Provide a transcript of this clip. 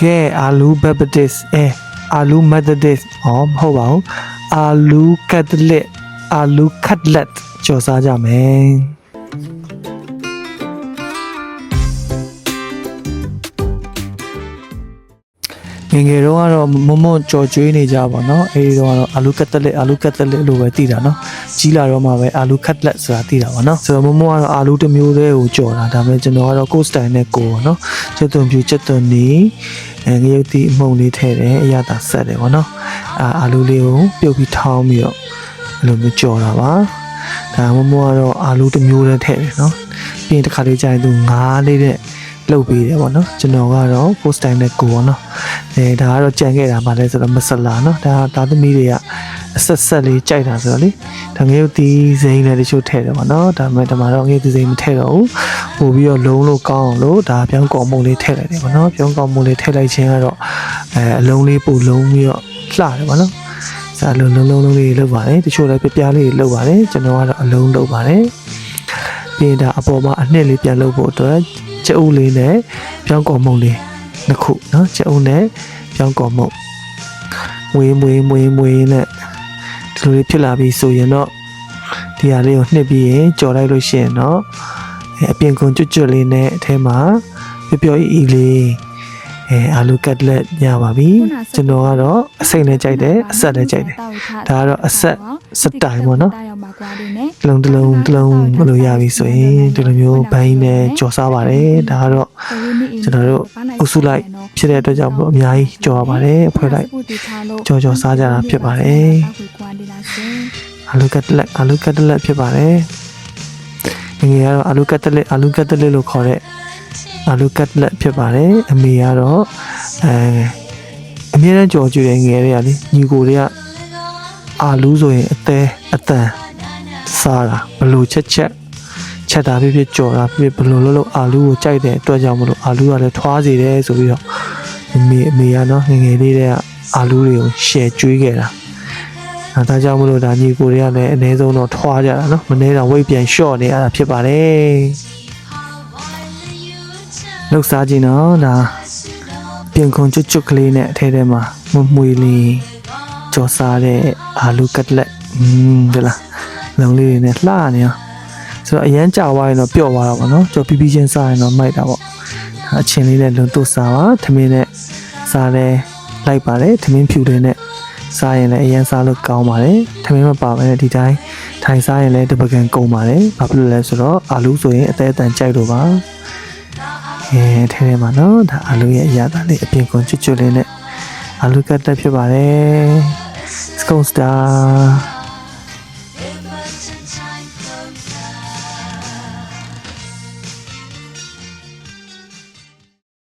ကဲအာလူဘက်ပတစ်အဲအာလူမက်သဒစ်ဟောမဟုတ်ပါဘူးအာလူကက်သလစ်အာလူကတ်လက်ကြော်စားကြမယ် ငယ်ငယ်တော့ကတော့မမွန်ကြော်ကျွေးနေကြပါတော့အဲဒီတော့ကတော့အာလူကတ်တလက်အာလူကတ်တလက်လို့ပဲသိတာနော်ကြီးလာတော့မှပဲအာလူကတ်လက်ဆိုတာသိတာပါနော်ဆိုတော့မမွန်ကတော့အာလူတစ်မျိုးတည်းကိုကြော်တာဒါပေမဲ့ကျွန်တော်ကတော့ကိုစတိုင်နဲ့ကိုပေါ့နော်ချက်သွန်ပြူချက်သွန်နီအဲငရုတ်တီအမှုန်လေးထည့်တယ်အရသာဆက်တယ်ပေါ့နော်အာအာလူလေးကိုပြုတ်ပြီးထောင်းပြီးတော့အဲ့လိုမျိုးကြော်တာပါဒါမမွန်ကတော့အာလူတစ်မျိုးတည်းထည့်တယ်နော်ပြီးရင်တစ်ခါလေးကြာရင်သူငါးလေးတဲ့ လုတ်ပေးတယ်ပေါ့နော်ကျွန်တော်ကတော့ post time နဲ့ကိုပေါ့နော်အဲဒါကတော့ကြံခဲ့တာပါလဲဆိုတော့မဆလာနော်ဒါဒါသမီးတွေကအဆက်ဆက်လေးကြိုက်တာဆိုတော့လေဒါငယ်တို့ဒီစိမ်းလည်းတချို့ထည့်တယ်ပေါ့နော်ဒါပေမဲ့ဒီမှာတော့ငယ်ဒီစိမ်းမထည့်တော့ဘူးပို့ပြီးတော့လုံးလို့ကောင်းအောင်လို့ဒါပြောင်းကောင်းမုံလေးထည့်လိုက်တယ်ပေါ့နော်ပြောင်းကောင်းမုံလေးထည့်လိုက်ခြင်းကတော့အဲအလုံးလေးပို့လုံးပြီးတော့လှတယ်ပေါ့နော်စာလုံးလုံးလုံးလုံးလေးလောက်ပါတယ်တချို့လည်းပြပြလေးလောက်ပါတယ်ကျွန်တော်ကတော့အလုံးလောက်ပါတယ်ပြီးရင်ဒါအပေါ်မှာအနှစ်လေးပြန်လုပ်ဖို့အတွက် ချက်အုပ်လေးနဲ့ပြောင်းကော်မုံလေးနှစ်ခုနော်ချက်အုပ်နဲ့ပြောင်းကော်မုံမွေးမွေးမွေးမွေးနဲ့ဒီလိုလေးဖြစ်လာပြီဆိုရင်တော့ဒီဟာလေးကိုနှိပ်ပြီးရင်ကြော်လိုက်လို့ရှိရင်တော့အပြင်ကွန်ကျွတ်ကျွတ်လေးနဲ့အထဲမှာပျော်ပျော်ဤဤလေး အဲအာလူကတ်လက်ညပါပြီကျွန်တော်ကတော့အစိမ့်နဲ့ကြိုက်တယ်အဆက်နဲ့ကြိုက်တယ်ဒါကတော့အဆက်စတိုင်ပေါ့နော်တစ်လုံးတစ်လုံးတစ်လုံးမလို့ရပြီဆိုရင်ဒီလိုမျိုးဘိုင်းနဲ့ကြော်စားပါတယ်ဒါကတော့ကျွန်တော်တို့အုပ်စုလိုက်ဖြစ်တဲ့အတွက်ကြောင့်မလို့အများကြီးကြော်ရပါတယ်အဖွဲ့လိုက်ကြော်ကြော်စားကြတာဖြစ်ပါတယ်အာလူကတ်လက်အာလူကတ်လက်ဖြစ်ပါတယ်ငယ်ကတော့အာလူကတ်လက်အာလူကတ်လက်လို့ခေါ်တဲ့ အာလူကတ်လက်ဖြစ်ပါတယ်အမေကတော့အဲအမြဲတမ်းကြော်ကြည့်တဲ့ငယ်တွေကလေညီကိုတွေကအာလူဆိုရင်အသေးအတန်စားတာဘလို့ချက်ချက်ချက်တာဖြစ်ဖြစ်ကြော်တာဖြစ်ဖြစ်ဘလို့လို့လို့အာလူကိုကြိုက်တဲ့အတွက်ကြောင့်မလို့အာလူကလည်းထွားစေတယ်ဆိုပြီးတော့အမေအမေကနော်ငယ်ငယ်လေးတည်းကအာလူတွေကိုရှယ်ကျွေးခဲ့တာအဲဒါကြောင့်မလို့ဒါညီကိုတွေကလည်းအနည်းဆုံးတော့ထွားကြတာနော်မနေ့တော့ဝိတ်ပြန်လျှော့နေရတာဖြစ်ပါတယ် လောက်စားကြည့်နော်ဒါပြင်ခွန်ကျွတ်ကျွတ်ကလေးနဲ့အထဲထဲမှာမွမွေလေးကြော်စားတဲ့အာလူကတ်လက်อืมဒီလားလုံလေးတွေနဲ့လှနေအောင်ဆိုတော့အရန်ကြာသွားရင်တော့ပျော့သွားတာပေါ့နော်ကြော်ပြီးပြီးချင်းစားရင်တော့မိုက်တာပေါ့အချင်းလေးနဲ့လုံတုတ်စားပါထမင်းနဲ့စားလဲလိုက်ပါတယ်ထမင်းဖြူလေးနဲ့စားရင်လည်းအရန်စားလို့ကောင်းပါတယ်ထမင်းမပါဘဲနဲ့ဒီတိုင်းထိုင်စားရင်လည်းတပကံကုန်ပါတယ်ဘာဖြစ်လို့လဲဆိုတော့အာလူဆိုရင်အသေးအတန်ကြိုက်လို့ပါ အဲထဲထဲမှာနော်ဒါအာလူရဲ့အရာသားလေးအပြင်ကွန်ချွတ်ချွတ်လေးနဲ့အာလူကတ်တက်ဖြစ်ပါတယ်စကုံစတာ